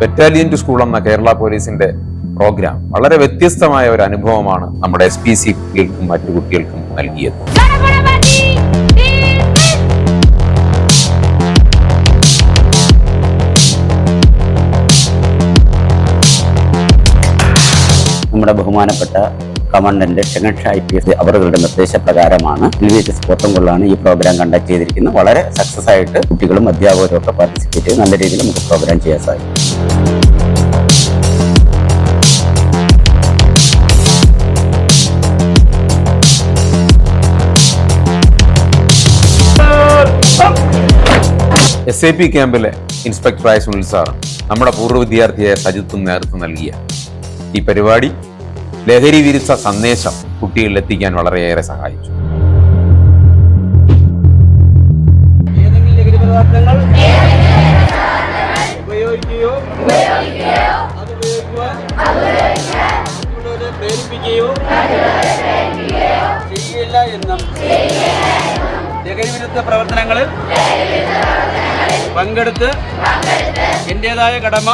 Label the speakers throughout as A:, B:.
A: Battalion to school എന്ന കേരള പോലീസിന്റെ programme വളരെ വ്യത്യസ്തമായ ഒരു അനുഭവമാണ് നമ്മുടെ എസ് പി സി കുട്ടികൾക്കും മറ്റു കുട്ടികൾക്കും നൽകിയത്.
B: നമ്മുടെ ബഹുമാനപ്പെട്ട കമാൻഡന്റ് ഷെങ്ങക്ഷ ഐ പി എസ് അവരുടെ നിർദ്ദേശപ്രകാരമാണ് എലിവേറ്റസ് കൊള്ളാണ് ഈ പ്രോഗ്രാം കണ്ടക്ട് ചെയ്തിരിക്കുന്നത്. വളരെ സക്സസ് ആയിട്ട് കുട്ടികളും അധ്യാപകരും ഒക്കെ പാർട്ടിസിപ്പേറ്റ് ചെയ്ത് നല്ല രീതിയിൽ നമുക്ക് പ്രോഗ്രാം ചെയ്യാൻ സാധിക്കും.
A: എസ് എ പി ക്യാമ്പിലെ ഇൻസ്പെക്ടറായ സുനിൽ സാർ നമ്മുടെ പൂർവ വിദ്യാർത്ഥിയായ സജിത്തും നേതൃത്വം നൽകിയ ഈ പരിപാടി ലഹരി വിരുദ്ധ സന്ദേശം കുട്ടികളിൽ എത്തിക്കാൻ വളരെയേറെ സഹായിച്ചു.
C: ഉപയോഗിക്കുകയോ പ്രേരിപ്പിക്കുകയോ ചെയ്യുകയില്ല എന്നും ലഹരി വിരുദ്ധ പ്രവർത്തനങ്ങളിൽ പങ്കെടുത്ത് എന്റേതായ കടമ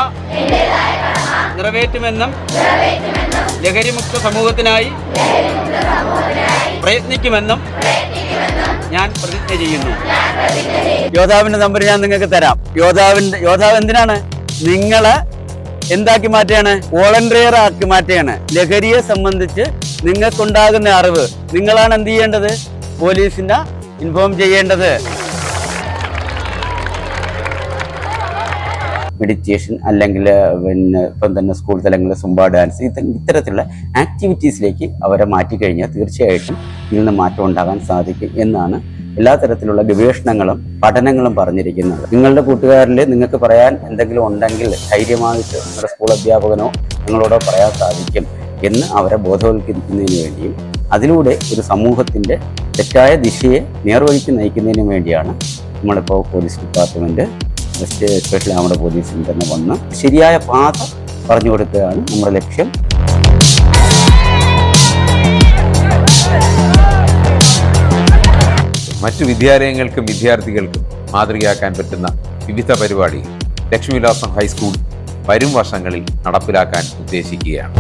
C: നിറവേറ്റുമെന്നും ലഹരിമുക്ത സമൂഹത്തിനായി പ്രയത്നിക്കുമെന്നും ഞാൻ പ്രതിജ്ഞ ചെയ്യുന്നു. യോധാവിന്റെ നമ്പർ ഞാൻ നിങ്ങൾക്ക് തരാം. യോധാവിന്റെ യോധാവ് എന്തിനാണ്? നിങ്ങളെ എന്താക്കി മാറ്റുകയാണ്? വോളണ്ടിയർ ആക്കി മാറ്റുകയാണ്. ലഹരിയെ സംബന്ധിച്ച് നിങ്ങൾക്കുണ്ടാകുന്ന അറിവ്. നിങ്ങളാണ് എന്ത് ചെയ്യേണ്ടത്? പോലീസിനെ ഇൻഫോം ചെയ്യേണ്ടത്?
B: മെഡിറ്റേഷൻ അല്ലെങ്കിൽ പിന്നെ ഇപ്പം തന്നെ സ്കൂൾ തലങ്ങളിൽ സുംബ ഡാൻസ് ഇത് ഇത്തരത്തിലുള്ള ആക്ടിവിറ്റീസിലേക്ക് അവരെ മാറ്റിക്കഴിഞ്ഞാൽ തീർച്ചയായിട്ടും ഇതിൽ നിന്ന് മാറ്റം ഉണ്ടാകാൻ സാധിക്കും എന്നാണ് എല്ലാ തരത്തിലുള്ള ഗവേഷണങ്ങളും പഠനങ്ങളും പറഞ്ഞിരിക്കുന്നത്. നിങ്ങളുടെ കൂട്ടുകാരിൽ നിങ്ങൾക്ക് പറയാൻ എന്തെങ്കിലും ഉണ്ടെങ്കിൽ ധൈര്യമായിട്ട് നിങ്ങളുടെ സ്കൂൾ അധ്യാപകനോ നിങ്ങളോടോ പറയാൻ സാധിക്കും എന്ന് അവരെ ബോധവൽക്കരിക്കുന്നതിന് വേണ്ടിയും അതിലൂടെ ഒരു സമൂഹത്തിന്റെ തെറ്റായ ദിശയെ നേർവഴിക്ക് നയിക്കുന്നതിന് വേണ്ടിയാണ് നമ്മളിപ്പോൾ പോലീസ് ഡിപ്പാർട്ട്മെന്റ് സ്പെഷ്യൽ നമ്മുടെ പോലീസിൽ തന്നെ വന്ന് ശരിയായ പാത പറഞ്ഞു കൊടുക്കുകയാണ് നമ്മുടെ ലക്ഷ്യം.
A: മറ്റു വിദ്യാലയങ്ങൾക്കും വിദ്യാർത്ഥികൾക്കും മാതൃകയാക്കാൻ പറ്റുന്ന വിവിധ പരിപാടികൾ ലക്ഷ്മിവിലാസം ഹൈസ്കൂൾ വരും വർഷങ്ങളിൽ നടപ്പിലാക്കാൻ ഉദ്ദേശിക്കുകയാണ്.